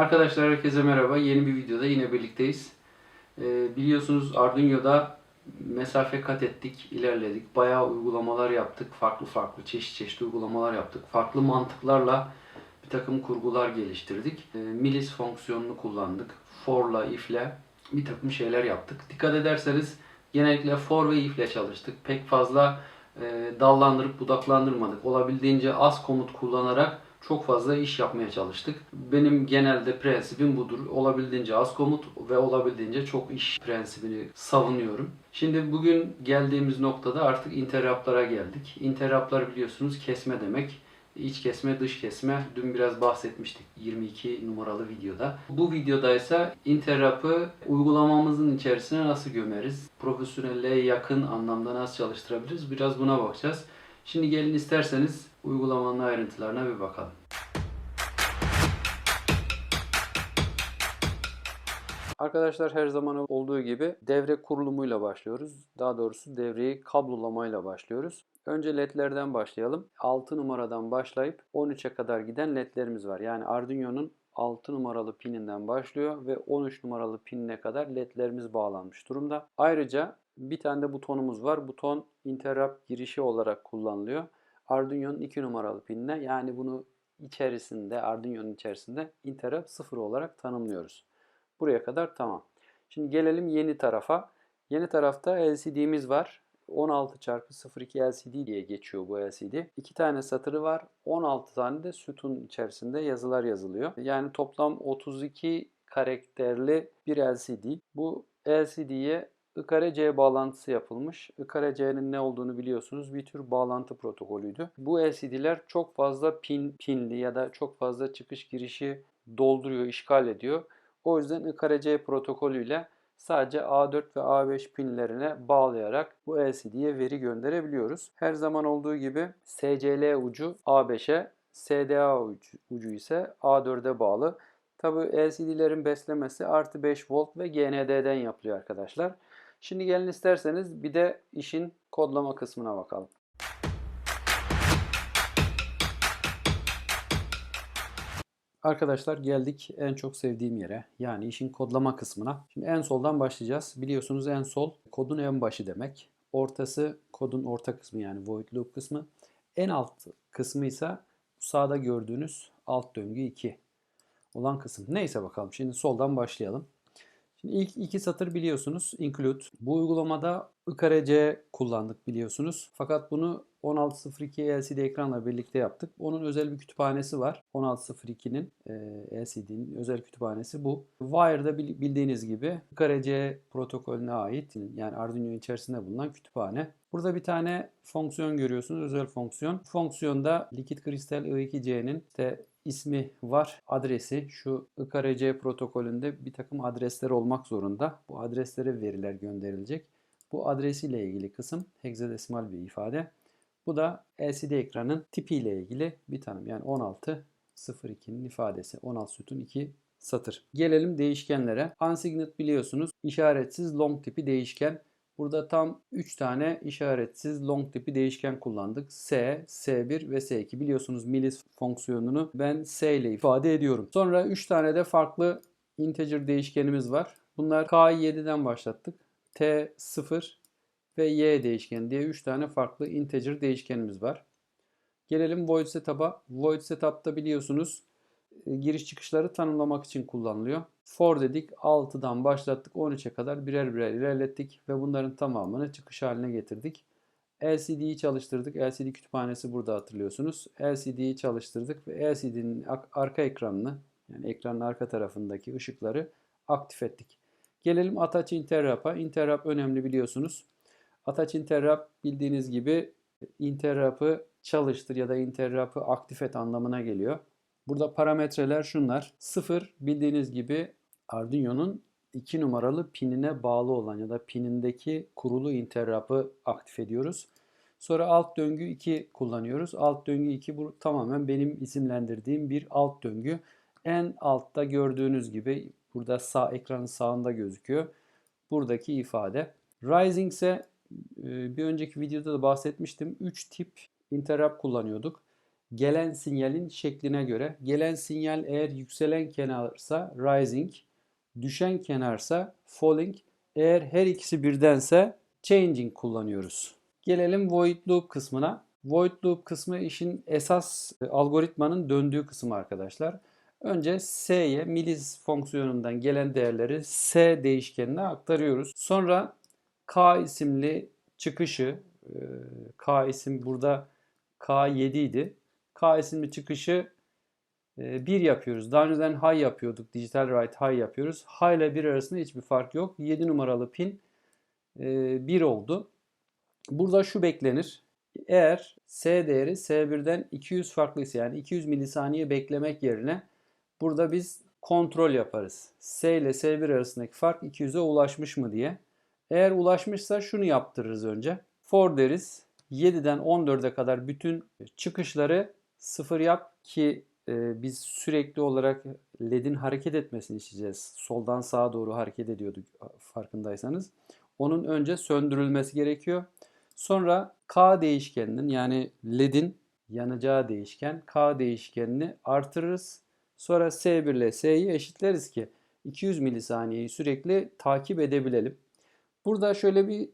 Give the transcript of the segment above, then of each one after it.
Arkadaşlar herkese merhaba. Yeni bir videoda yine birlikteyiz. Ee, biliyorsunuz Arduino'da mesafe kat ettik, ilerledik. Bayağı uygulamalar yaptık. Farklı farklı çeşit çeşit uygulamalar yaptık. Farklı mantıklarla bir takım kurgular geliştirdik. Ee, milis fonksiyonunu kullandık. For'la, if'le bir takım şeyler yaptık. Dikkat ederseniz genellikle for ve if'le çalıştık. Pek fazla e, dallandırıp budaklandırmadık. Olabildiğince az komut kullanarak çok fazla iş yapmaya çalıştık. Benim genelde prensibim budur. Olabildiğince az komut ve olabildiğince çok iş prensibini savunuyorum. Şimdi bugün geldiğimiz noktada artık interruptlara geldik. Interruptlar biliyorsunuz kesme demek. İç kesme, dış kesme. Dün biraz bahsetmiştik 22 numaralı videoda. Bu videoda ise interrupt'ı uygulamamızın içerisine nasıl gömeriz? Profesyonelliğe yakın anlamda nasıl çalıştırabiliriz? Biraz buna bakacağız. Şimdi gelin isterseniz uygulamanın ayrıntılarına bir bakalım. Arkadaşlar her zaman olduğu gibi devre kurulumuyla başlıyoruz. Daha doğrusu devreyi kablolamayla başlıyoruz. Önce ledlerden başlayalım. 6 numaradan başlayıp 13'e kadar giden ledlerimiz var. Yani Arduino'nun 6 numaralı pininden başlıyor ve 13 numaralı pinine kadar ledlerimiz bağlanmış durumda. Ayrıca bir tane de butonumuz var. Buton interrupt girişi olarak kullanılıyor. Arduino'nun 2 numaralı pinine yani bunu içerisinde Arduino'nun içerisinde interrupt 0 olarak tanımlıyoruz. Buraya kadar tamam. Şimdi gelelim yeni tarafa. Yeni tarafta LCD'miz var. 16 çarpı 02 LCD diye geçiyor bu LCD. İki tane satırı var. 16 tane de sütun içerisinde yazılar yazılıyor. Yani toplam 32 karakterli bir LCD. Bu LCD'ye I kare C bağlantısı yapılmış. I kare C'nin ne olduğunu biliyorsunuz. Bir tür bağlantı protokolüydü. Bu LCD'ler çok fazla pin pinli ya da çok fazla çıkış girişi dolduruyor, işgal ediyor. O yüzden I kare C protokolüyle sadece A4 ve A5 pinlerine bağlayarak bu LCD'ye veri gönderebiliyoruz. Her zaman olduğu gibi SCL ucu A5'e, SDA ucu, ucu ise A4'e bağlı. Tabi LCD'lerin beslemesi artı 5 volt ve GND'den yapılıyor arkadaşlar. Şimdi gelin isterseniz bir de işin kodlama kısmına bakalım. Arkadaşlar geldik en çok sevdiğim yere. Yani işin kodlama kısmına. Şimdi en soldan başlayacağız. Biliyorsunuz en sol kodun en başı demek. Ortası kodun orta kısmı yani void loop kısmı. En alt kısmı ise sağda gördüğünüz alt döngü 2 olan kısım. Neyse bakalım. Şimdi soldan başlayalım. Şimdi ilk iki satır biliyorsunuz include. Bu uygulamada IKRC kullandık biliyorsunuz. Fakat bunu 1602 LCD ekranla birlikte yaptık. Onun özel bir kütüphanesi var. 1602'nin e, LCD'nin özel kütüphanesi bu. Wire'da bildiğiniz gibi IKRC protokolüne ait yani Arduino içerisinde bulunan kütüphane. Burada bir tane fonksiyon görüyorsunuz. Özel fonksiyon. Fonksiyonda Liquid Crystal I2C'nin işte ismi var. Adresi şu IKRC protokolünde bir takım adresler olmak zorunda. Bu adreslere veriler gönderilecek. Bu adresiyle ilgili kısım hexadesimal bir ifade. Bu da LCD ekranın tipiyle ilgili bir tanım. Yani 16.02'nin ifadesi. 16 sütun 2 satır. Gelelim değişkenlere. Unsigned biliyorsunuz işaretsiz long tipi değişken. Burada tam 3 tane işaretsiz long tipi değişken kullandık. S, S1 ve S2. Biliyorsunuz milis fonksiyonunu ben S ile ifade ediyorum. Sonra 3 tane de farklı integer değişkenimiz var. Bunlar K7'den başlattık. T0 ve Y değişkeni diye 3 tane farklı integer değişkenimiz var. Gelelim void setup'a. Void setup'ta biliyorsunuz giriş çıkışları tanımlamak için kullanılıyor. For dedik 6'dan başlattık 13'e kadar birer birer ilerlettik ve bunların tamamını çıkış haline getirdik. LCD'yi çalıştırdık. LCD kütüphanesi burada hatırlıyorsunuz. LCD'yi çalıştırdık ve LCD'nin arka ekranını yani ekranın arka tarafındaki ışıkları aktif ettik. Gelelim Attach Interrupt'a. Interrupt önemli biliyorsunuz. Attach Interrupt bildiğiniz gibi Interrupt'ı çalıştır ya da Interrupt'ı aktif et anlamına geliyor. Burada parametreler şunlar. 0 bildiğiniz gibi Arduino'nun 2 numaralı pinine bağlı olan ya da pinindeki kurulu interrupt'ı aktif ediyoruz. Sonra alt döngü 2 kullanıyoruz. Alt döngü 2 bu tamamen benim isimlendirdiğim bir alt döngü. En altta gördüğünüz gibi burada sağ ekranın sağında gözüküyor. Buradaki ifade. Rising ise e, bir önceki videoda da bahsetmiştim. 3 tip interrupt kullanıyorduk. Gelen sinyalin şekline göre. Gelen sinyal eğer yükselen kenarsa rising, düşen kenarsa falling. Eğer her ikisi birdense changing kullanıyoruz. Gelelim void loop kısmına. Void loop kısmı işin esas e, algoritmanın döndüğü kısmı arkadaşlar. Önce s'ye milis fonksiyonundan gelen değerleri s değişkenine aktarıyoruz. Sonra k isimli çıkışı, e, k isim burada k7 idi. K isimli çıkışı 1 yapıyoruz. Daha önceden high yapıyorduk. Digital write high yapıyoruz. High ile 1 arasında hiçbir fark yok. 7 numaralı pin 1 oldu. Burada şu beklenir. Eğer S değeri S1'den 200 farklıysa yani 200 milisaniye beklemek yerine burada biz kontrol yaparız. S ile S1 arasındaki fark 200'e ulaşmış mı diye. Eğer ulaşmışsa şunu yaptırırız önce. For deriz 7'den 14'e kadar bütün çıkışları sıfır yap ki e, biz sürekli olarak LED'in hareket etmesini isteyeceğiz. Soldan sağa doğru hareket ediyorduk farkındaysanız. Onun önce söndürülmesi gerekiyor. Sonra K değişkeninin yani LED'in yanacağı değişken K değişkenini artırırız. Sonra S1 ile S'yi eşitleriz ki 200 milisaniyeyi sürekli takip edebilelim. Burada şöyle bir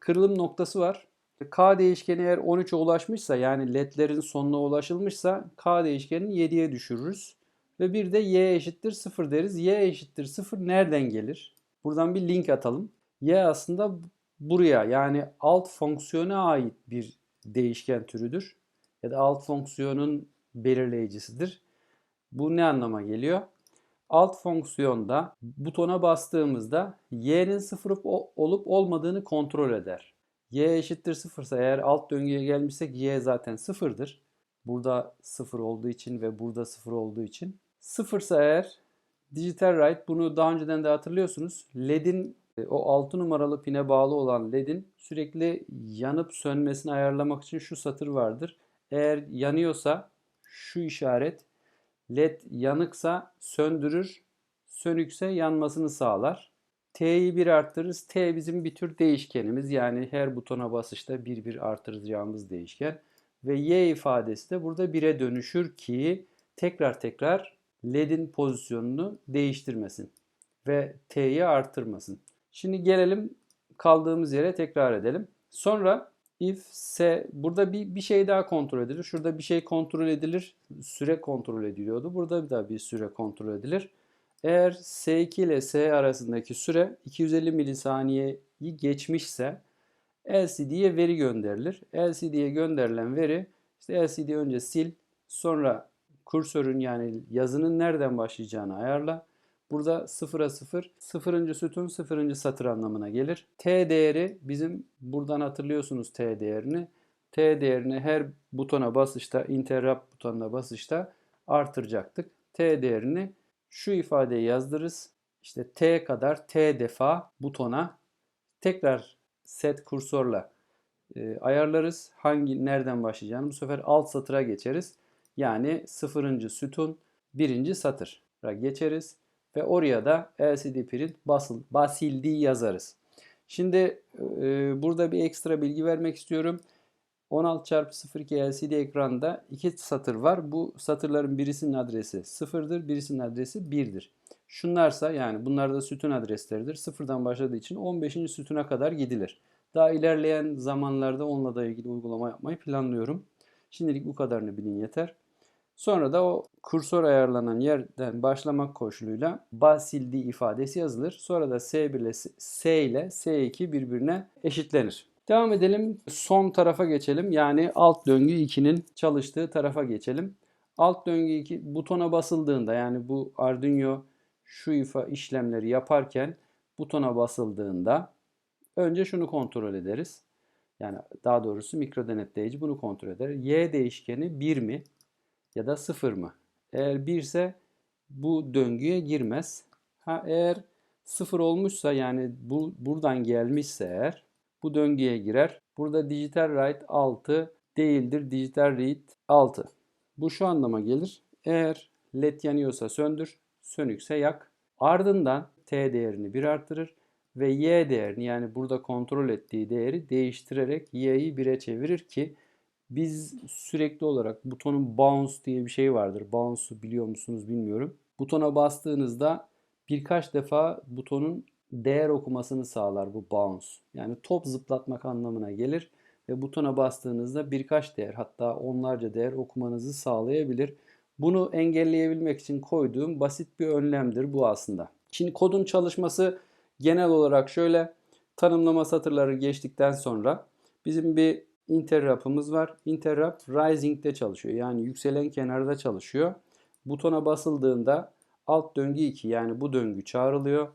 kırılım noktası var. K değişkeni eğer 13'e ulaşmışsa yani ledlerin sonuna ulaşılmışsa K değişkenini 7'ye düşürürüz. Ve bir de Y eşittir 0 deriz. Y eşittir 0 nereden gelir? Buradan bir link atalım. Y aslında buraya yani alt fonksiyona ait bir değişken türüdür. Ya da alt fonksiyonun belirleyicisidir. Bu ne anlama geliyor? Alt fonksiyonda butona bastığımızda y'nin sıfır olup olmadığını kontrol eder. Y eşittir sıfırsa eğer alt döngüye gelmişsek y zaten sıfırdır. Burada sıfır olduğu için ve burada sıfır olduğu için. Sıfırsa eğer digital write bunu daha önceden de hatırlıyorsunuz. LED'in e, o 6 numaralı pine bağlı olan ledin sürekli yanıp sönmesini ayarlamak için şu satır vardır. Eğer yanıyorsa şu işaret led yanıksa söndürür, sönükse yanmasını sağlar. T'yi bir arttırırız. T bizim bir tür değişkenimiz. Yani her butona basışta bir bir artıracağımız değişken. Ve Y ifadesi de burada 1'e dönüşür ki tekrar tekrar LED'in pozisyonunu değiştirmesin ve T'yi artırmasın. Şimdi gelelim kaldığımız yere tekrar edelim. Sonra if s burada bir, bir şey daha kontrol edilir. Şurada bir şey kontrol edilir. Süre kontrol ediliyordu. Burada daha bir süre kontrol edilir. Eğer S2 ile S arasındaki süre 250 milisaniyeyi geçmişse LCD'ye veri gönderilir. LCD'ye gönderilen veri işte LCD önce sil sonra kursörün yani yazının nereden başlayacağını ayarla. Burada sıfıra sıfır, sıfırıncı sütun sıfırıncı satır anlamına gelir. T değeri bizim buradan hatırlıyorsunuz T değerini. T değerini her butona basışta, interrupt butonuna basışta artıracaktık. T değerini şu ifadeyi yazdırırız. İşte T kadar T defa butona tekrar set kursorla e, ayarlarız. Hangi nereden başlayacağını bu sefer alt satıra geçeriz. Yani sıfırıncı sütun birinci satır geçeriz ve oraya da LCD print basıl, basildiği yazarız. Şimdi e, burada bir ekstra bilgi vermek istiyorum. 16x02 LCD ekranda iki satır var. Bu satırların birisinin adresi 0'dır, birisinin adresi 1'dir. Şunlarsa yani bunlar da sütun adresleridir. Sıfırdan başladığı için 15. sütuna kadar gidilir. Daha ilerleyen zamanlarda onunla da ilgili uygulama yapmayı planlıyorum. Şimdilik bu kadarını bilin yeter. Sonra da o kursor ayarlanan yerden başlamak koşuluyla basildi ifadesi yazılır. Sonra da S1 ile S ile S2 birbirine eşitlenir. Devam edelim. Son tarafa geçelim. Yani alt döngü 2'nin çalıştığı tarafa geçelim. Alt döngü 2 butona basıldığında yani bu Arduino şu ifa işlemleri yaparken butona basıldığında önce şunu kontrol ederiz. Yani daha doğrusu mikro denetleyici bunu kontrol eder. Y değişkeni 1 mi? ya da 0 mı? Eğer 1 ise bu döngüye girmez. Ha eğer 0 olmuşsa yani bu buradan gelmişse eğer bu döngüye girer. Burada digital write 6 değildir. Digital read 6. Bu şu anlama gelir. Eğer led yanıyorsa söndür, sönükse yak. Ardından t değerini 1 artırır ve y değerini yani burada kontrol ettiği değeri değiştirerek y'yi 1'e çevirir ki Biz sürekli olarak butonun bounce diye bir şey vardır. Bounce'u biliyor musunuz bilmiyorum. Butona bastığınızda birkaç defa butonun değer okumasını sağlar bu bounce. Yani top zıplatmak anlamına gelir ve butona bastığınızda birkaç değer hatta onlarca değer okumanızı sağlayabilir. Bunu engelleyebilmek için koyduğum basit bir önlemdir bu aslında. Şimdi kodun çalışması genel olarak şöyle tanımlama satırları geçtikten sonra bizim bir interrupt'ımız var. Interrupt rising'de çalışıyor. Yani yükselen kenarda çalışıyor. Butona basıldığında alt döngü 2 yani bu döngü çağrılıyor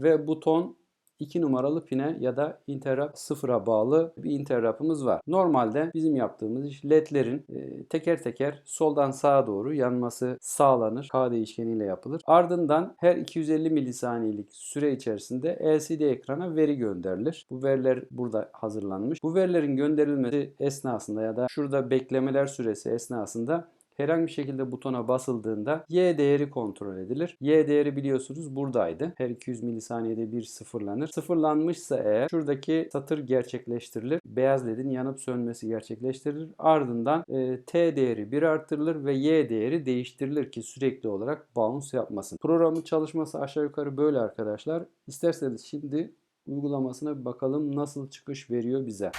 ve buton 2 numaralı pine ya da interrupt sıfıra bağlı bir interrupt'ımız var. Normalde bizim yaptığımız iş ledlerin e, teker teker soldan sağa doğru yanması sağlanır. K değişkeniyle yapılır. Ardından her 250 milisaniyelik süre içerisinde LCD ekrana veri gönderilir. Bu veriler burada hazırlanmış. Bu verilerin gönderilmesi esnasında ya da şurada beklemeler süresi esnasında herhangi bir şekilde butona basıldığında Y değeri kontrol edilir. Y değeri biliyorsunuz buradaydı. Her 200 milisaniyede bir sıfırlanır. Sıfırlanmışsa eğer şuradaki satır gerçekleştirilir. Beyaz ledin yanıp sönmesi gerçekleştirilir. Ardından e, T değeri 1 artırılır ve Y değeri değiştirilir ki sürekli olarak bounce yapmasın. Programın çalışması aşağı yukarı böyle arkadaşlar. İsterseniz şimdi uygulamasına bir bakalım nasıl çıkış veriyor bize.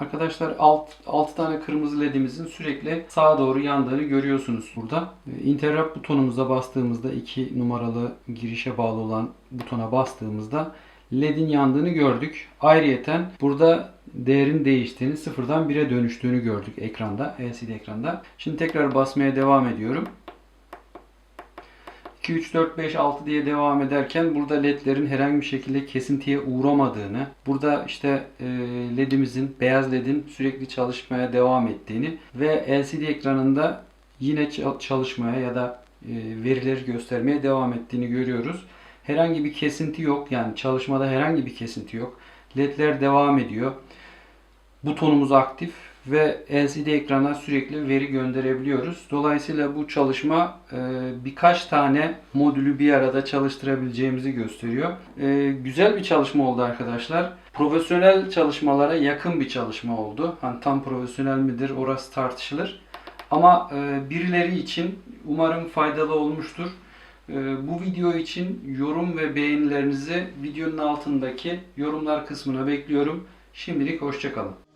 Arkadaşlar alt 6 tane kırmızı ledimizin sürekli sağa doğru yandığını görüyorsunuz burada. E, Interrupt butonumuza bastığımızda 2 numaralı girişe bağlı olan butona bastığımızda ledin yandığını gördük. Ayrıyeten burada değerin değiştiğini, sıfırdan 1'e dönüştüğünü gördük ekranda, LCD ekranda. Şimdi tekrar basmaya devam ediyorum. 2, 3, 4, 5, 6 diye devam ederken burada ledlerin herhangi bir şekilde kesintiye uğramadığını, burada işte e, ledimizin, beyaz ledin sürekli çalışmaya devam ettiğini ve LCD ekranında yine çalışmaya ya da e, verileri göstermeye devam ettiğini görüyoruz. Herhangi bir kesinti yok. Yani çalışmada herhangi bir kesinti yok. Ledler devam ediyor. Butonumuz aktif ve LCD ekrana sürekli veri gönderebiliyoruz. Dolayısıyla bu çalışma e, birkaç tane modülü bir arada çalıştırabileceğimizi gösteriyor. E, güzel bir çalışma oldu arkadaşlar. Profesyonel çalışmalara yakın bir çalışma oldu. Hani tam profesyonel midir orası tartışılır. Ama e, birileri için umarım faydalı olmuştur. Bu video için yorum ve beğenilerinizi videonun altındaki yorumlar kısmına bekliyorum. Şimdilik hoşçakalın.